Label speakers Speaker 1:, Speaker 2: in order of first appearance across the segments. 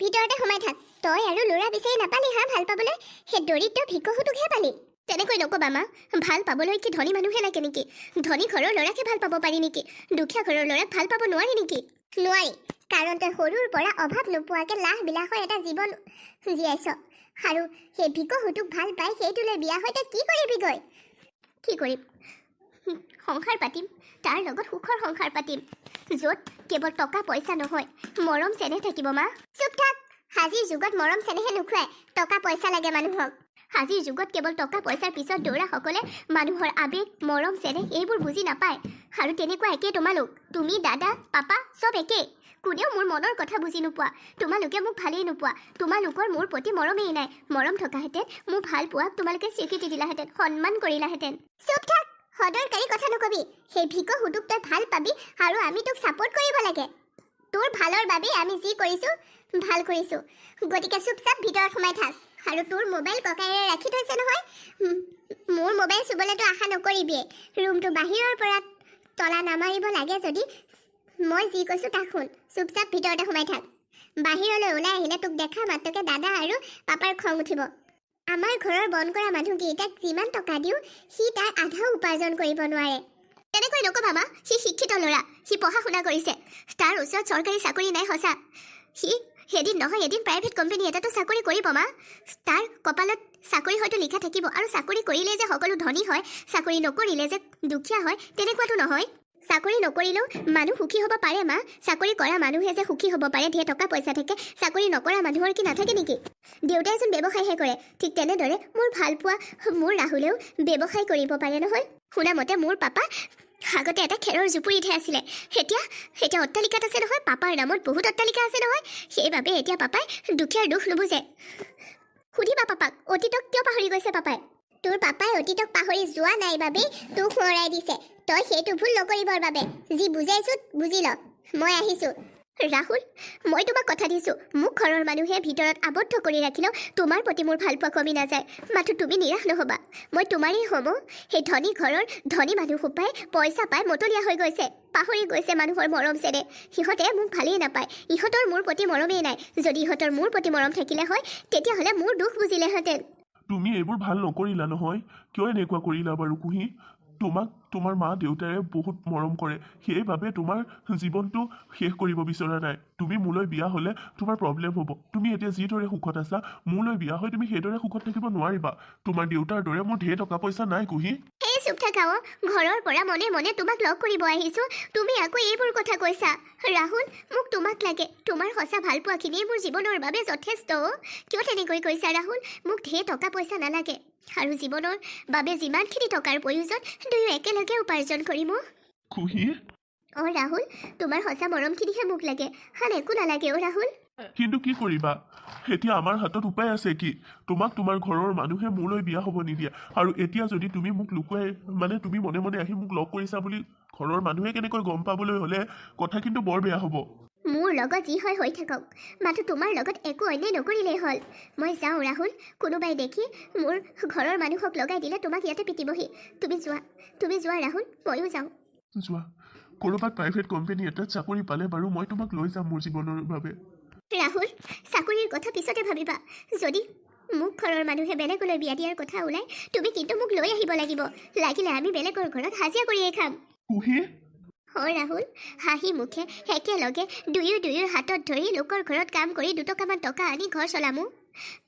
Speaker 1: ভিতৰতে সোমাই থাক। তই আৰু ল'ৰা বিচাৰি নাপালি হা ভাল পাবলৈ? সেই দৰিদ্ৰ ভিকহুটোকহে পালি। তেনেকৈ নক'বা মা। ভাল পাবলৈ কি ধনী মানুহে লাগে নেকি? ধনী ঘৰৰ ল'ৰাকে ভাল পাব পাৰি নেকি? দুখীয়া ঘৰৰ ল'ৰাক ভাল পাব নোৱাৰি নেকি? নোৱাৰি। কাৰণ তই সৰুৰ পৰা অভাৱ নোপোৱাকৈ লাহ বিলাসৰ এটা জীৱন জীয়াইছ। আৰু সেই ভিকহুটোক ভাল পাই সেইটোলৈ বিয়া তই কি কৰিবিগৈ কি কৰিম? সংসাৰ পাতিম। তাৰ লগত সুখৰ সংসাৰ পাতিম। য'ত কেৱল টকা পইচা নহয় মৰম চেনেহ থাকিব মা। চুপ থাক আজিৰ যুগত মৰম চেনেহে নোখোৱাই টকা পইচা লাগে মানুহক। আজিৰ যুগত কেৱল টকা পইচাৰ পিছত দৌৰাসকলে মানুহৰ আৱেগ মৰম চেনেহ এইবোৰ বুজি নাপায়। আৰু তেনেকুৱা একেই তোমালোক। তুমি দাদা পাপা চব একেই। কোনেও মোৰ মনৰ কথা বুজি নোপোৱা। তোমালোকে মোক ভালেই নোপোৱা। তোমালোকৰ মোৰ প্ৰতি মৰমেই নাই। মৰম থকাহেঁতেন মোৰ ভাল পোৱাক তোমালোকে স্বীকৃতি দিলাহেঁতেন সন্মান কৰিলাহেঁতেন। চুপ থাক! সদৰকাৰী কথা নকবি। সেই ভিক সুদুক তই ভাল পাবি আৰু আমি তোক ছাপৰ্ট কৰিব লাগে। তোৰ ভালৰ বাবেই আমি যি কৰিছোঁ ভাল কৰিছোঁ। গতিকে চুপচাপ ভিতৰত সোমাই থাক আৰু তোৰ মোবাইল ককাইৰে ৰাখি থৈছে নহয়। মোৰ মোবাইল চুবলৈতো আশা নকৰিবিয়ে ৰুমটো বাহিৰৰ পৰা তলা নামাৰিব লাগে যদি মই যি কৈছোঁ তাক শুন। চুপচাপ ভিতৰতে সোমাই থাক। বাহিৰলৈ ওলাই আহিলে তোক দেখা মাত্ৰকে দাদা আৰু পাপাৰ খং উঠিব। আমাৰ ঘৰৰ বন কৰা মানুহকেইটাক যিমান টকা দিওঁ সি তাৰ আধাও উপাৰ্জন কৰিব নোৱাৰে। তেনেকৈ নক'বা মা সি শিক্ষিত ল'ৰা সি পঢ়া শুনা কৰিছে। তাৰ ওচৰত চৰকাৰী চাকৰি নাই সঁচা। সি এদিন নহয় এদিন প্ৰাইভেট কোম্পানী এটাতো চাকৰি কৰিব মা। তাৰ কপালত চাকৰি হয়তো লিখা থাকিব আৰু চাকৰি কৰিলে যে সকলো ধনী হয় চাকৰি নকৰিলে যে দুখীয়া হয় তেনেকুৱাতো নহয়। চাকৰি নকৰিলেও মানুহ সুখী হ'ব পাৰে মা। চাকৰি কৰা মানুহে যে সুখী হ'ব পাৰে ধেৰ টকা পইচা থাকে। চাকৰি নকৰা মানুহৰ কি নাথাকে নেকি? দেউতাই এজন ব্যৱসায়হে কৰে। ঠিক তেনেদৰে মোৰ ভাল পোৱা মোৰ ৰাহুলেও ব্যৱসায় কৰিব পাৰে নহয়। শুনা মতে মোৰ পাপা আগতে এটা খেৰৰ জুপুৰিতহে আছিলে। এতিয়া এতিয়া অট্টালিকাত আছে নহয়। পাপাৰ নামত বহুত অট্টালিকা আছে নহয়। সেইবাবে এতিয়া পাপাই দুখীয়াৰ দুখ নুবুজে। সুধিবা পাপাক অতীতক কিয় পাহৰি গৈছে পাপাই? তোৰ পাপাই অতীতক পাহৰি যোৱা নাই বাবেই তোক সোঁৱৰাই দিছে। তই সেইটো ভুল নকৰিবৰ বাবে। যি বুজাইছো বুজি ল। মই আহিছোঁ। ৰাহুল মই তোমাক কথা দিছোঁ। মোক ঘৰৰ মানুহে ভিতৰত আবদ্ধ কৰি ৰাখিলেও তোমাৰ প্ৰতি মোৰ ভাল পোৱা কমি নাযায়। মাথো তুমি নিৰাশ নহ'বা। মই তোমাৰেই হ'ম সেই ধনী ঘৰৰ ধনী মানুহসোপাই পইচা পাই মতলীয়া হৈ গৈছে। পাহৰি গৈছে মানুহৰ মৰম চেনে সিহঁতে মোক ভালেই নাপায়। ইহঁতৰ মোৰ প্ৰতি মৰমেই নাই। যদি ইহঁতৰ মোৰ প্ৰতি মৰম থাকিলে হয় তেতিয়াহ'লে মোৰ দুখ বুজিলেহেঁতেন।
Speaker 2: তুমি এইবোৰ ভাল নকৰিলা নহয়। কিয় এনেকুৱা কৰিলা বাৰু কুহি? তোমাক তোমাৰ মা দেউতাৰে বহুত মৰম কৰে। সেইবাবে তোমাৰ জীৱনটো শেষ কৰিব বিচৰা নাই। তুমি মোলৈ বিয়া হ'লে তোমাৰ প্ৰব্লেম হ'ব। তুমি এতিয়া যিদৰে সুখত আছা মোলৈ বিয়া হৈ তুমি সেইদৰে সুখত থাকিব নোৱাৰিবা। তোমাৰ দেউতাৰ দৰে মোৰ ঢেৰ টকা পইচা নাই কুহি।
Speaker 1: ঘৰৰ পৰা মনে মনে তোমাক লগ কৰিব আহিছোঁ। তুমি আকৌ এইবোৰ কথা কৈছা। ৰাহুল মোক তোমাক লাগে। তোমাৰ সঁচা ভাল পোৱাখিনিয়ে মোৰ জীৱনৰ বাবে যথেষ্ট। কিয় তেনেকৈ কৈছা ৰাহুল? মোক ঢেৰ টকা পইচা নালাগে। আৰু জীৱনৰ বাবে যিমানখিনি টকাৰ প্ৰয়োজন দুয়ো একেলগে উপাৰ্জন কৰিম অ। ৰাহুল তোমাৰ সঁচা মৰমখিনিহে মোক লাগে। আন একো নালাগে অ ৰাহুল?
Speaker 2: কিন্তু কি কৰিবা? এতিয়া আমাৰ হাতত উপায় আছে কি? তোমাক তোমাৰ ঘৰৰ মানুহে মোলৈ বিয়া হ'ব নিদিয়ে। আৰু এতিয়া যদি তুমি মোক লুকুৱাই মানে তুমি মনে মনে আহি মোক লগ কৰিছা বুলি ঘৰৰ মানুহে কেনেকৈ গম পাবলৈ হ'লে কথা কিন্তু বৰ বেয়া হ'ব।
Speaker 1: মোৰ লগত যি হয় হৈ থাকক। মাথো তোমাৰ লগত একো অন্যায় নকৰিলেই হ'ল। মই যাওঁ ৰাহুল কোনোবাই দেখি মোৰ ঘৰৰ মানুহক লগাই দিলে তোমাক ইয়াতে পিটিবহি। তুমি যোৱা তুমি যোৱা ৰাহুল ময়ো যাওঁ।
Speaker 2: যোৱা ক'ৰবাত প্ৰাইভেট কোম্পানী এটাত চাকৰি পালে বাৰু মই তোমাক লৈ যাম মোৰ জীৱনৰ বাবে।
Speaker 1: ৰাহুল চাকৰিৰ কথা পিছতে ভাবিবা। যদি মোক ঘৰৰ মানুহে বেলেগলৈ বিয়া দিয়াৰ কথা ওলাই তুমি কিন্তু মোক লৈ আহিব লাগিব। লাগিলে আমি বেলেগৰ ঘৰত হাজিৰা কৰিয়েই খাম।
Speaker 2: কুহি?
Speaker 1: হয় ৰাহুল হাঁহি মুখে একেলগে দুয়ো দুয়োৰ হাতত ধৰি লোকৰ ঘৰত কাম কৰি দুটকামান টকা আনি ঘৰ চলামো।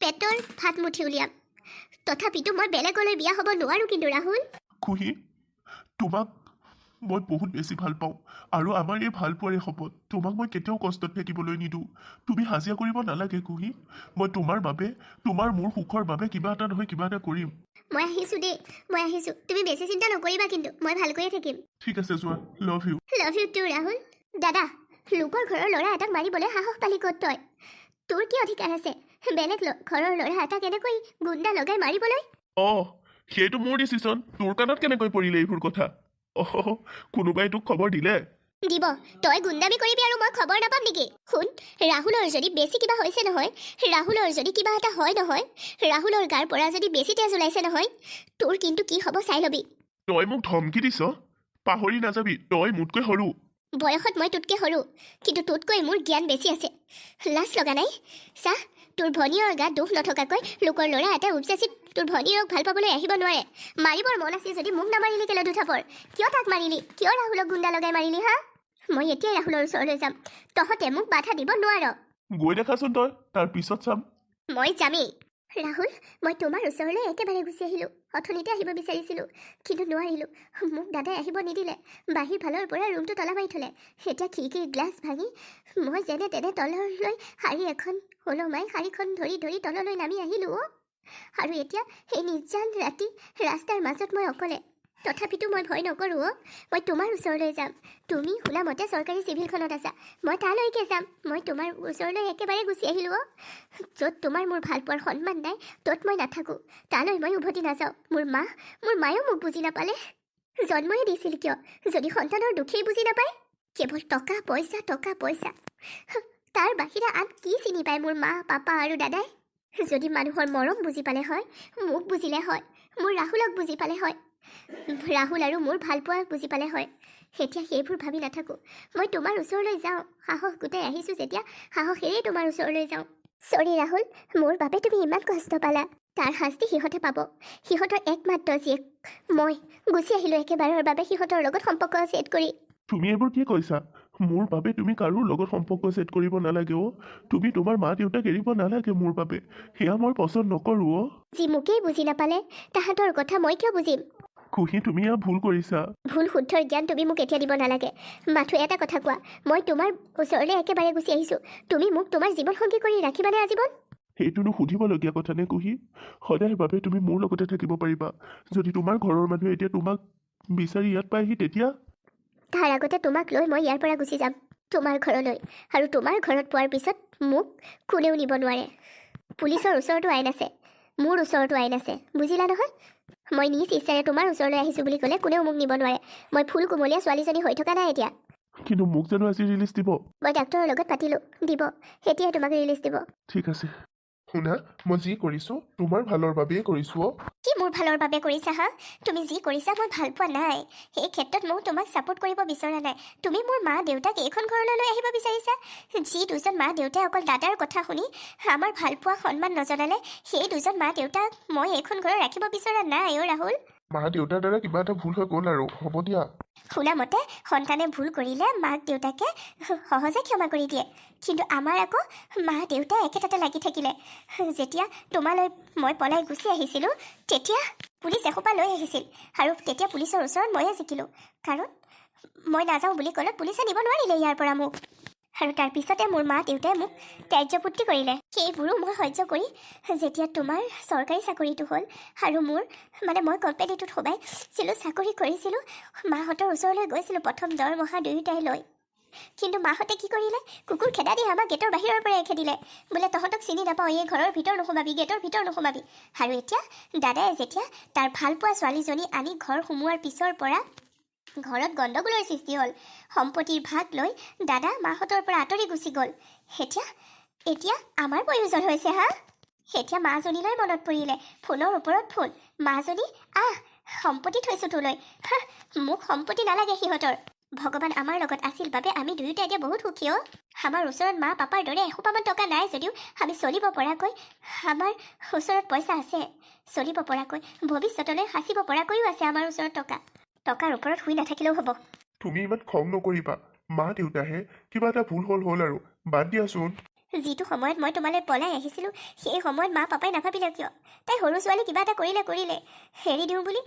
Speaker 1: পেটৰ ভাত মুঠি উলিয়াম। তথাপিতো মই বেলেগলৈ বিয়া হ'ব নোৱাৰোঁ কিন্তু ৰাহুল।
Speaker 2: তোমাক মই বহুত বেছি ভাল পাওঁ। আৰু আমাৰ এই ভাল পোৱাৰে শপত তোমাক মই কেতিয়াও কষ্টত থাকিবলৈ নিদিওঁ। তুমি হাজিৰা কৰিব নালাগে কুহি। মই তোমাৰ বাবে তোমাৰ মোৰ সুখৰ বাবে কিবা এটা নহয় কিবা এটা কৰিম।
Speaker 1: মই আহিছোঁ দেই মই আহিছোঁ। তুমি বেছি চিন্তা নকৰিবা কিন্তু মই ভালকৈয়ে থাকিম।
Speaker 2: ঠিক আছে যোৱা। Love you
Speaker 1: love you too Rahul. দাদা লোকৰ ঘৰৰ ল'ৰা এটাক মাৰিবলৈ সাহস পালি ক'ত তই? তোৰ কি অধিকাৰ আছে? বেলেগ ঘৰৰ ল'ৰা এটাক এনেকৈ গুণ্ডা লগাই মাৰিবলৈ?
Speaker 2: অঁ সেইটো মোৰ ডিচিশ্যন তোৰ কাণত কেনেকৈ পৰিলে এইবোৰ কথা? অহ কোনোবাই তোক খবৰ দিলে?
Speaker 1: দিব তই গুণ্ডামি কৰিবি আৰু মই খবৰ নাপাম নেকি? শুন ৰাহুলৰ যদি বেছি কিবা হৈছে নহয় ৰাহুলৰ যদি কিবা এটা হয় নহয় ৰাহুলৰ গাৰ পৰা যদি বেছি তেজ ওলাইছে নহয় তোৰ কিন্তু কি হ'ব চাই ল'বি।
Speaker 2: তই মোক ধমকি দিছ? পাহৰি নাযাবি তই মোতকৈ সৰু।
Speaker 1: বয়সত মই তোতকৈ সৰু কিন্তু তোতকৈ মোৰ জ্ঞান বেছি আছে। লাজ লগা নাই? চা তোৰ ভনীয়ৰ গাত দোষ নথকাকৈ লোকৰ ল'ৰা এটাই উপজাচি তোৰ ভনীয়ৰক ভাল পাবলৈ আহিব নোৱাৰে। মাৰিবৰ মন আছিল যদি মোক নামাৰিলি কেলে দুথাপৰ কিয় তাক মাৰিলি? কিয় ৰাহুলক গুণ্ডা লগাই মাৰিলি হা? মই এতিয়াই ৰাহুলৰ ওচৰলৈ যাম। তহঁতে মোক বাধা দিব নোৱাৰ।
Speaker 2: গৈ দেখাচোন তই তাৰ পিছত চাম।
Speaker 1: মই যামেই। ৰাহুল মই তোমাৰ ওচৰলৈ একেবাৰে গুচি আহিলোঁ অথনিতে আহিব বিচাৰিছিলোঁ কিন্তু নোৱাৰিলোঁ মোক দাদাই আহিব নিদিলে বাহিৰ ফালৰ পৰা ৰুমটো তলা মাৰি থ'লে এতিয়া খিৰিকীৰ গ্লাছ ভাঙি মই যেনে তেনে তললৈ শাৰী এখন ওলমাই শাৰীখন ধৰি ধৰি তললৈ নামি আহিলোঁ আৰু এতিয়া সেই নিৰ্জান ৰাতি ৰাস্তাৰ মাজত মই অকলে তথাপিতো মই ভয় নকৰোঁ অ' মই তোমাৰ ওচৰলৈ যাম। তুমি শুনামতে চৰকাৰী চিভিলখনত আছা। মই তালৈকে যাম। মই তোমাৰ ওচৰলৈ একেবাৰে গুচি আহিলোঁ অ' য'ত তোমাৰ মোৰ ভাল পোৱাৰ সন্মান নাই ত'ত মই নাথাকোঁ। তালৈ মই উভতি নাযাওঁ। মোৰ মা মোৰ মায়েও মোক বুজি নাপালে। জন্মই দিছিল কিয়? যদি সন্তানৰ দুখেই বুজি নাপায়? কেৱল টকা পইচা টকা পইচা। তাৰ বাহিৰে আন কি চিনি পায় মোৰ মা পাপা আৰু দাদাই? যদি মানুহৰ মৰম বুজি পালে হয় মোক বুজিলে হয়। মোৰ ৰাহুলক বুজি পালে হয়। ৰাহুল আৰু মোৰ ভালপোৱা বুজি পালে হয়। এতিয়া সেইবোৰ ভাবি নাথাকোঁ। মই তোমাৰ ওচৰলৈ যাওঁ। সাহস গোটাই আহিছোঁ যেতিয়া সাহসেৰেই তোমাৰ ওচৰলৈ যাওঁ। চৰি ৰাহুল মোৰ বাবে তুমি ইমান কষ্ট পালা। তাৰ শাস্তি সিহঁতে পাব। সিহঁতৰ একমাত্ৰ জীয়েক। মই গুচি আহিলোঁ একেবাৰৰ বাবে সিহঁতৰ লগত সম্পৰ্ক ছেট কৰি।
Speaker 2: তুমি এইবোৰ কি কৈছা? মোৰ বাবে তুমি কাৰো লগত সম্পৰ্ক ছেট কৰিব নালাগে অ' তুমি তোমাৰ মা দেউতাক এৰিব নালাগে মোৰ বাবে। সেয়া মই পচন্দ নকৰোঁ অ'
Speaker 1: যি মোকেই বুজি নাপালে তাহাঁতৰ কথা মই কিয় বুজিম?
Speaker 2: খুহি তুমি এয়া ভুল কৰিছা।
Speaker 1: ভুল শুদ্ধৰ জ্ঞান তুমি মোক এতিয়া দিব নালাগে। মাথো এটা কথা কোৱা মই তোমাৰ ওচৰলৈ একেবাৰে গুচি আহিছোঁ। তুমি মোক তোমাৰ জীৱনসংগী কৰি ৰাখিবানে আজীৱন?
Speaker 2: সেইটোনো সুধিবলগীয়া কথা নে কুহি? সদায় বাবে তুমি মোৰ লগতে থাকিব পাৰিবা। যদি তোমাৰ ঘৰৰ মানুহে এতিয়া তোমাক বিচাৰি ইয়াত পায়হি তেতিয়া?
Speaker 1: তাৰ আগতে তোমাক লৈ মই ইয়াৰ পৰা গুচি যাম তোমাৰ ঘৰলৈ। আৰু তোমাৰ ঘৰত পোৱাৰ পিছত মোক কোনেও নিব নোৱাৰে। পুলিচৰ ওচৰতো আইন আছে মোৰ ওচৰতো আইন আছে বুজিলা নহয়? মই নিজ ইচ্ছাৰে তোমাৰ ওচৰলৈ আহিছোঁ বুলি ক'লে কোনেও মোক নিব নোৱাৰে। মই ফুল কোমলীয়া ছোৱালীজনী হৈ থকা নাই এতিয়া।
Speaker 2: কিন্তু মোক জানো আজি ৰিলিজ দিব।
Speaker 1: মই ডাক্তৰৰ লগত পাতিলোঁ। দিব। এতিয়াই তোমাক ৰিলিজ দিব।
Speaker 2: ঠিক আছে। শুনা মই যি কৰিছোঁ তোমাৰ ভালৰ বাবেই কৰিছোঁ
Speaker 1: কি মোৰ ভালৰ বাবে কৰিছা হা? তুমি যি কৰিছা মই ভাল পোৱা নাই। সেই ক্ষেত্ৰত মই তোমাক ছাপোৰ্ট কৰিব বিচৰা নাই। তুমি মোৰ মা দেউতাক এইখন ঘৰলৈ লৈ আহিব বিচাৰিছা? যি দুজন মা দেউতাই অকল দাদাৰ কথা শুনি আমাৰ ভাল পোৱা সন্মান নজনালে সেই দুজন মা দেউতাক মই এইখন ঘৰত ৰাখিব বিচৰা নাই অ' ৰাহুল।
Speaker 2: মা দেউতাৰ দ্বাৰা কিবা এটা ভুল হৈ গ'ল আৰু হ'ব দিয়া।
Speaker 1: শুনামতে সন্তানে ভুল কৰিলে মাক দেউতাকে সহজে ক্ষমা কৰি দিয়ে। কিন্তু আমাৰ আকৌ মা দেউতা একেটাতে লাগি থাকিলে। যেতিয়া তোমালৈ মই পলাই গুচি আহিছিলোঁ তেতিয়া পুলিচ এসোপা লৈ আহিছিল আৰু তেতিয়া পুলিচৰ ওচৰত ময়ে জিকিলোঁ। কাৰণ মই নাযাওঁ বুলি ক'লত পুলিচে নিব নোৱাৰিলে ইয়াৰ পৰা মোক। আৰু তাৰ পিছতে মোৰ মা দেউতাই মোক ত্যায্যপুত্ৰী কৰিলে। সেইবোৰো মই সহ্য কৰি যেতিয়া তোমাৰ চৰকাৰী চাকৰিটো হ'ল আৰু মোৰ মানে মই কোম্পানীটোত সোমাইছিলোঁ চাকৰি কৰিছিলোঁ মাহঁতৰ ওচৰলৈ গৈছিলোঁ প্ৰথম দৰমহা দুয়োটাই লৈ। কিন্তু মাহঁতে কি কৰিলে? কুকুৰ খেদা দি আমাক গেটৰ বাহিৰৰ পৰাই খেদিলে। বোলে তহঁতক চিনি নাপাওঁ এই ঘৰৰ ভিতৰ নোসোমাবি গেটৰ ভিতৰ নোসোমাবি। আৰু এতিয়া দাদাই যেতিয়া তাৰ ভালপোৱা ছোৱালীজনী আনি ঘৰ সোমোৱাৰ পিছৰ পৰা ঘৰত গণ্ডগোলৰ সৃষ্টি হ'ল। সম্পত্তিৰ ভাগ লৈ দাদা মাহঁতৰ পৰা আঁতৰি গুচি গ'ল। এতিয়া এতিয়া আমাৰ প্ৰয়োজন হৈছে হা? এতিয়া মাজনীলৈ মনত পৰিলে। ফোনৰ ওপৰত ফোন মাজনী আহ সম্পত্তি থৈছোঁ তোলৈ। মোক সম্পত্তি নালাগে সিহঁতৰ। ভগৱান আমাৰ লগত আছিল বাবে আমি দুয়োটা এতিয়া বহুত সুখী অ' আমাৰ ওচৰত মা পাপাৰ দৰে এসোপামান টকা নাই যদিও আমি চলিব পৰাকৈ আমাৰ ওচৰত পইচা আছে। চলিব পৰাকৈ ভৱিষ্যতলৈ সাঁচিব পৰাকৈও আছে আমাৰ ওচৰত টকা। টকাৰ ওপৰত শুই নাথাকিলেও হ'ব।
Speaker 2: তুমি ইমান খং নকৰিবা। মা দেউতাহে কিবা এটা ভুল হ'ল হ'ল আৰু। বাদ দিয়াচোন।
Speaker 1: যিটো সময়ত মই তোমালৈ পলাই আহিছিলোঁ সেই সময়ত মা পাপাই নাভাবিলে কিয়? তাই সৰু ছোৱালী কিবা এটা কৰিলে কৰিলে। হেৰি দিওঁ বুলি?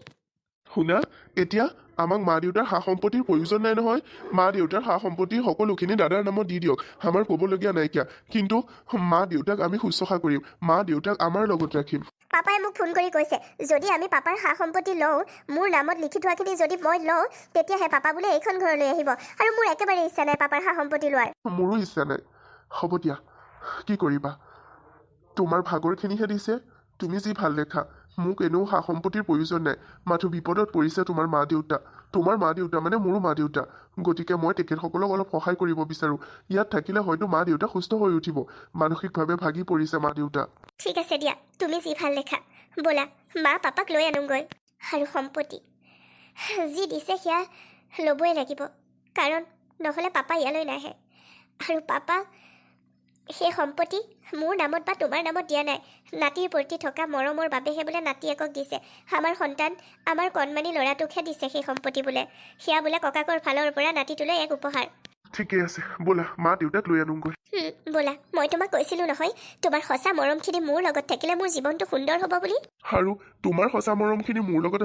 Speaker 2: শুনা এতিয়া আমাক মা দেউতাৰ সা সম্পত্তিৰ প্ৰয়োজন নাই নহয়। মা দেউতাৰ সা সম্পত্তি সকলোখিনি দাদাৰ নামত দি দিয়ক। আমাৰ ক'বলগীয়া নাইকিয়া। কিন্তু মা দেউতাক আমি শুশ্ৰূষা কৰিম। মা দেউতাক আমাৰ লগত ৰাখিম।
Speaker 1: পাপাই মোক ফোন কৰি কৈছে যদি আমি পাপাৰ সা সম্পত্তি লওঁ মোৰ নামত লিখি থোৱাখিনি যদি মই লওঁ তেতিয়াহে পাপা বোলে এইখন ঘৰলৈ আহিব আৰু মোৰ একেবাৰে ইচ্ছা নাই পাপাৰ সা সম্পত্তি লোৱাৰ।
Speaker 2: মোৰো ইচ্ছা নাই। হ'ব দিয়া কি কৰিবা? তোমাৰ ভাগৰখিনিহে দিছে তুমি যি ভাল দেখা মোক এনেও সা সম্পত্তিৰ প্ৰয়োজন নাই। মাথো বিপদত পৰিছে তোমাৰ মা দেউতা তোমাৰ মা দেউতা মানে মোৰো মা দেউতা। গতিকে মই তেখেতসকলক অলপ সহায় কৰিব বিচাৰোঁ। ইয়াত থাকিলে হয়তো মা দেউতা সুস্থ হৈ উঠিব। মানসিকভাৱে ভাগি পৰিছে মা দেউতা।
Speaker 1: ঠিক আছে দিয়া তুমি যি ভাল দেখা ব'লা মা পাপাক লৈ আনোগৈ। আৰু সম্পত্তি। যি দিছে সেয়া ল'বই লাগিব। কাৰণ নহ'লে পাপা ইয়ালৈ নাহে। আৰু পাপা সেই সম্পত্তি মোৰ নামত বা তোমাৰ নামত দিয়া নাই। নাতিৰ প্ৰতি থকা মৰমৰ বাবেহে বোলে নাতিয়েকক দিছে। আমাৰ সন্তান আমাৰ কণমানি ল'ৰাটোকহে দিছে সেই সম্পত্তি বোলে। সেয়া বোলে ককাকৰ ফালৰ পৰা নাতিটোলৈ এক উপহাৰ।
Speaker 2: ঠিকে আছে ব'লা মা দেউতাক লৈ আনোগৈ।
Speaker 1: ব'লা মই তোমাক কৈছিলোঁ নহয় তোমাৰ সঁচা মৰমখিনি মোৰ লগত থাকিলে মোৰ জীৱনটো সুন্দৰ হ'ব বুলি।
Speaker 2: আৰু তোমাৰ সঁচা মৰমখিনি মোৰ লগত